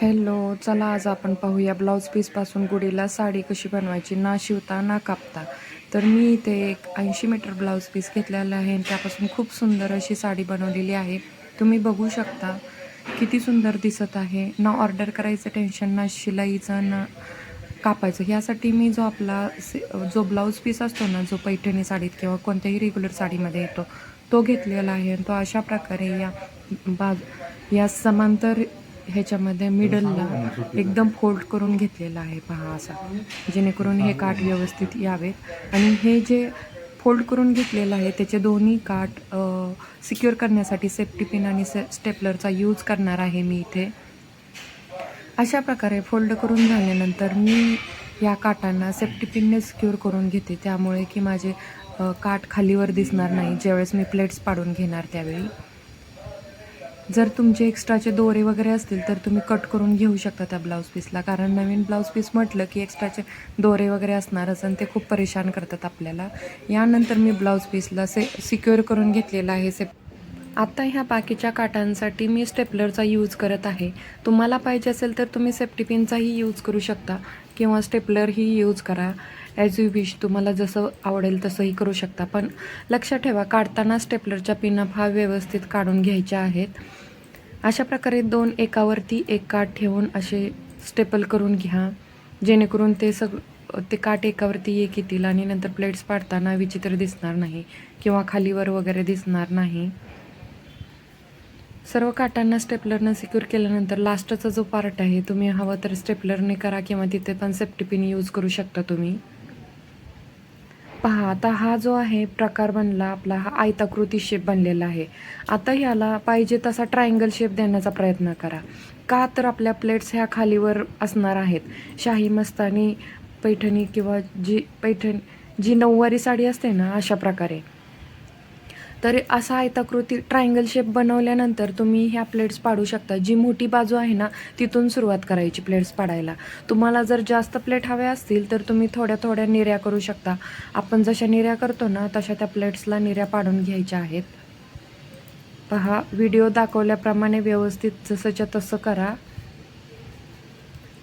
Hello चला आज आपण पाहूया ब्लाऊज पीसपासून गुडीला साडी कशी बनवायची ना शिवता ना कापता. तर मी इथे एक ऐंशी मीटर ब्लाऊज पीस घेतलेला आहे आणि त्यापासून खूप सुंदर अशी साडी बनवलेली आहे. तुम्ही बघू शकता किती सुंदर दिसत आहे. ना ऑर्डर करायचं टेन्शन ना शिलाईचं ना कापायचं. ह्यासाठी मी जो आपला से जो ब्लाऊज पीस असतो ना जो पैठणी साडीत किंवा कोणत्याही रेग्युलर साडीमध्ये येतो तो घेतलेला आहे. आणि तो अशा प्रकारे या बाज या समांतर ह्याच्यामध्ये मिडलला एकदम फोल्ड करून घेतलेला आहे पहा असा. जेणेकरून हे काठ व्यवस्थित यावेत. आणि हे जे फोल्ड करून घेतलेलं आहे त्याचे दोन्ही काठ सिक्युअर करण्यासाठी सेफ्टी पिन आणि से स्टेपलरचा यूज करणार आहे मी इथे. अशा प्रकारे फोल्ड करून झाल्यानंतर मी या काटांना सेफ्टी पिनने सिक्युअर करून घेते. त्यामुळे की माझे काठ खालीवर दिसणार नाही. ज्यावेळेस मी प्लेट्स पाडून घेणार त्यावेळी. जर तुमचे एक्स्ट्राचे दोरे वगैरे असतील तर तुम्ही कट करून घेऊ शकता त्या ब्लाऊज पीसला कारण नवीन ब्लाऊज पीस म्हटलं की एक्स्ट्राचे दोरे वगैरे असणारच आणि ते खूप परेशान करतात आपल्याला. यानंतर मी ब्लाऊज पीसला से सिक्युअर करून घेतलेला आहे से आत्ता ह्या बाकीच्या काटांसाठी मी स्टेपलरचा यूज करत आहे. तुम्हाला पाहिजे असेल तर तुम्ही सेफ्टी पिनचाही यूज करू शकता. किंवा स्टेपलरही यूज करा. ॲज यू विश तुम्हाला जसं आवडेल तसंही करू शकता. पण लक्षात ठेवा काढताना स्टेपलरच्या पिनअप हा व्यवस्थित काढून घ्यायच्या आहेत. अशा प्रकारे दोन एकावरती एक काठ ठेवून असे स्टेपल करून घ्या. जेणेकरून ते सग ते काठ एकावरती एक येतील आणि नंतर प्लेट्स पाडताना विचित्र दिसणार नाही किंवा खालीवर वगैरे दिसणार नाही. सर्व काटांना स्टेपलरनं सिक्युअर केल्यानंतर लास्टचा जो पार्ट आहे तुम्ही हवं तर स्टेपलरने करा किंवा तिथे पण सेफ्टी पिन यूज करू शकता तुम्ही. पहा आता हा जो आहे प्रकार बनला आपला हा आयताकृती शेप बनलेला आहे. आता ह्याला पाहिजे तसा ट्रायंगल शेप देण्याचा प्रयत्न करा. का तर आपल्या प्लेट्स ह्या खालीवर असणार आहेत. शाही मस्तानी पैठणी किंवा जी पैठण जी नऊवारी साडी असते ना अशा प्रकारे. तर असा आयताकृती ट्रायंगल शेप बनवल्यानंतर तुम्ही ह्या प्लेट्स पाडू शकता. जी मोठी बाजू आहे ना तिथून सुरुवात करायची प्लेट्स पाडायला. तुम्हाला जर जास्त प्लेट हव्या असतील तर तुम्ही थोड्या थोड्या निर्या करू शकता. आपण जशा निर्या करतो ना तशा त्या प्लेट्सला निर्या पाडून घ्यायच्या आहेत. पहा व्हिडिओ दाखवल्याप्रमाणे व्यवस्थित जसंच्या तसं करा.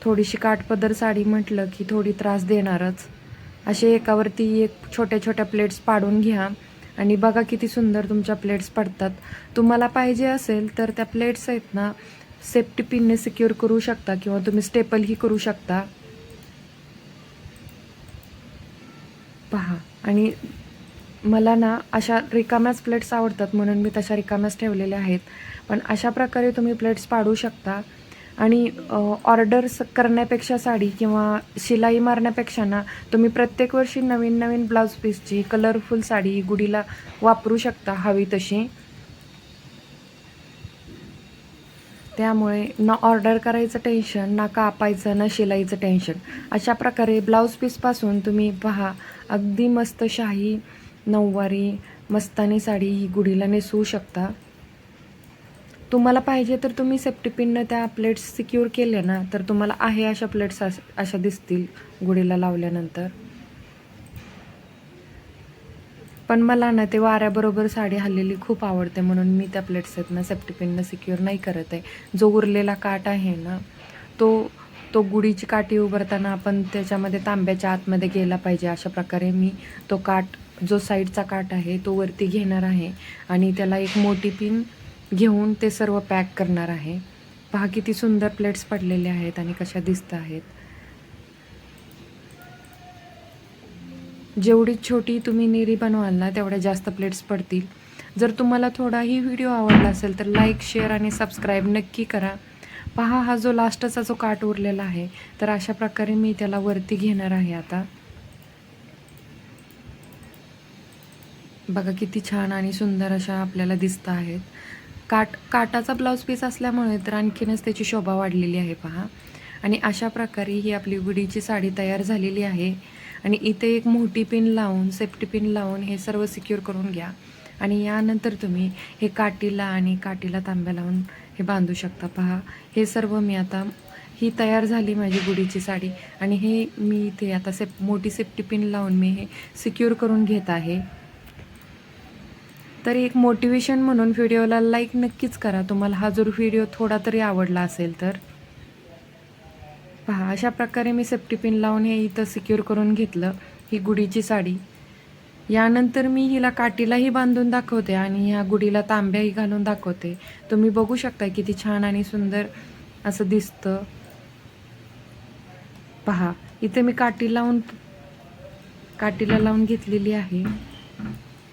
थोडीशी काठपदर साडी म्हटलं की थोडी त्रास देणारच. असे एकावरती एक छोट्या छोट्या प्लेट्स पाडून घ्या. आणि बघा किती सुंदर तुमच्या प्लेट्स पडतात. तुम्हाला पाहिजे असेल तर त्या प्लेट्स आहेत ना सेफ्टी पिनने सिक्युअर करू शकता किंवा तुम्ही स्टेपलही करू शकता. पहा आणि मला ना अशा रिकाम्याच प्लेट्स आवडतात म्हणून मी तशा रिकाम्याच ठेवलेल्या आहेत. पण अशा प्रकारे तुम्ही प्लेट्स पाडू शकता. आणि ऑर्डर्स करण्यापेक्षा साडी किंवा शिलाई मारण्यापेक्षा ना तुम्ही प्रत्येक वर्षी नवीन नवीन ब्लाऊज पीसची कलरफुल साडी गुढीला वापरू शकता हवी तशी. त्यामुळे ना ऑर्डर करायचं टेन्शन ना कापायचं ना शिलाईचं टेन्शन. अशा प्रकारे ब्लाऊज पीसपासून तुम्ही पहा अगदी मस्त शाही नऊवारी मस्तानी साडी ही गुढीला नेसवू शकता. तुम्हाला पाहिजे तर तुम्ही सेफ्टी पिननं त्या प्लेट्स सिक्युअर केल्या ना तर तुम्हाला आहे अशा प्लेट्स अशा दिसतील गुढीला लावल्यानंतर. पण मला ना ते वाऱ्याबरोबर साडी हल्लेली खूप आवडते म्हणून मी त्या प्लेट्स आहेत ना सेफ्टी पिननं सिक्युअर नाही करत आहे. जो उरलेला काट आहे ना तो तो गुढीची काठी उभारताना आपण त्याच्यामध्ये तांब्याच्या आतमध्ये गेला पाहिजे अशा प्रकारे मी तो काठ जो साईडचा काठ आहे तो वरती घेणार आहे. आणि त्याला एक मोठी पिन घेऊन ते सर्व पॅक करणार आहे. पहा किती सुंदर प्लेट्स पडलेले आहेत आणि कशा दिसत आहेत. जेवढी छोटी तुम्ही निरी बनवाल ना तेवढ्या जास्त प्लेट्स पडतील. जर तुम्हाला थोडाही व्हिडिओ आवडला असेल तर लाईक शेअर आणि सबस्क्राईब नक्की करा. पहा हा जो लास्टचा जो काट उरलेला आहे तर अशा प्रकारे मी त्याला वरती घेणार आहे आता. बघा किती छान आणि सुंदर अशा आपल्याला दिसत आहेत. काट काटाचा ब्लाऊज पीस असल्यामुळे तर आणखीनच त्याची शोभा वाढलेली आहे पहा. आणि अशा प्रकारे ही आपली गुडीची साडी तयार झालेली आहे. आणि इथे एक मोठी पिन लावून सेफ्टी पिन लावून हे सर्व सिक्युअर करून घ्या. आणि यानंतर तुम्ही हे काठीला आणि काठीला तांब्या लावून हे बांधू शकता पहा. हे सर्व मी आता ही तयार झाली माझी गुढीची साडी. आणि हे मी इथे आता सेफ मोठी सेफ्टी पिन लावून मी हे सिक्युअर करून घेत आहे. तर एक मोटिवेशन म्हणून व्हिडिओला लाईक नक्कीच करा. तुम्हाला हा जर व्हिडिओ थोडा तरी आवडला असेल तर. पहा अशा प्रकारे मी सेफ्टी पिन लावून हे इथं सिक्युअर करून घेतलं ही गुढीची साडी. यानंतर मी हिला काठीलाही बांधून दाखवते आणि ह्या गुढीला तांब्याही घालून दाखवते. तुम्ही बघू शकता किती छान आणि सुंदर असं दिसतं. पहा इथे मी काठी लावून काठीला लावून घेतलेली आहे.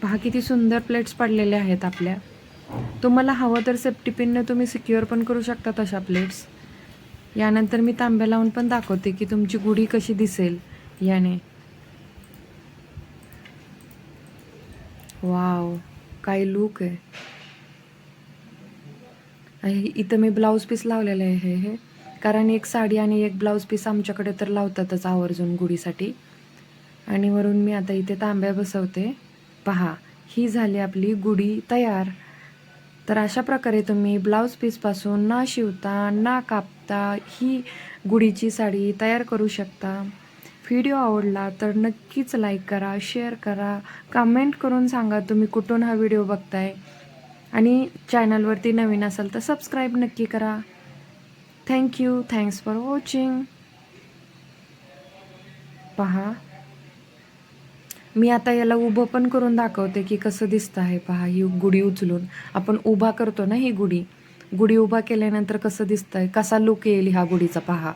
पहा किती सुंदर प्लेट्स पडलेल्या आहेत आपल्या. तुम्हाला हवं तर सेफ्टी पिननं तुम्ही सिक्युअर पण करू शकता तशा प्लेट्स यानंतर मी तांब्या लावून पण दाखवते की तुमची गुढी कशी दिसेल याने. वाव काय लुक आहे. इथं मी ब्लाऊज पीस लावलेलं आहे हे. हे कारण एक साडी आणि एक ब्लाऊज पीस आमच्याकडे तर लावतातच आवर्जून गुढीसाठी. आणि वरून मी आता इथे तांब्या बसवते. पहा ही झाली आपली गुढी तयार. तर अशा प्रकारे तुम्ही ब्लाऊज पीसपासून ना शिवता ना कापता ही गुढीची साडी तयार करू शकता. व्हिडिओ आवडला तर नक्कीच लाईक करा शेअर करा कमेंट करून सांगा तुम्ही कुठून हा व्हिडिओ बघताय. आणि चॅनलवरती नवीन असाल तर सबस्क्राईब नक्की करा. थँक्यू थँक्स फॉर वॉचिंग पहा मी आता याला उभं पण करून दाखवते की कसं दिसतं आहे. पहा ही गुढी उचलून आपण उभा करतो ना ही गुढी. गुढी उभा केल्यानंतर कसं दिसतं आहे कसा लुक येईल ह्या गुढीचा? पहा.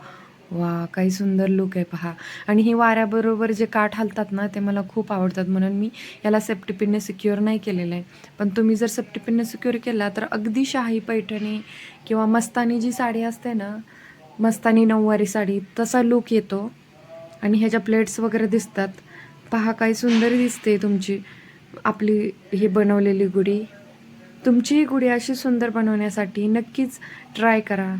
वा काही सुंदर लुक आहे पहा. आणि ही वाऱ्याबरोबर जे काठ हलतात ना ते मला खूप आवडतात. म्हणून मी याला सेफ्टी पिनने सिक्युअर नाही केलेलं आहे. पण तुम्ही जर सेफ्टी पिनने सिक्युअर केला तर अगदी शाही पैठणी किंवा मस्तानी जी साडी असते ना मस्तानी नऊवारी साडी तसा लुक येतो. आणि ह्याच्या प्लेट्स वगैरे दिसतात. पहा काय सुंदर दिसते तुमची आपली ही बनवलेली गुढी. तुमची ही गुढी अशी सुंदर बनवण्यासाठी नक्कीच ट्राय करा.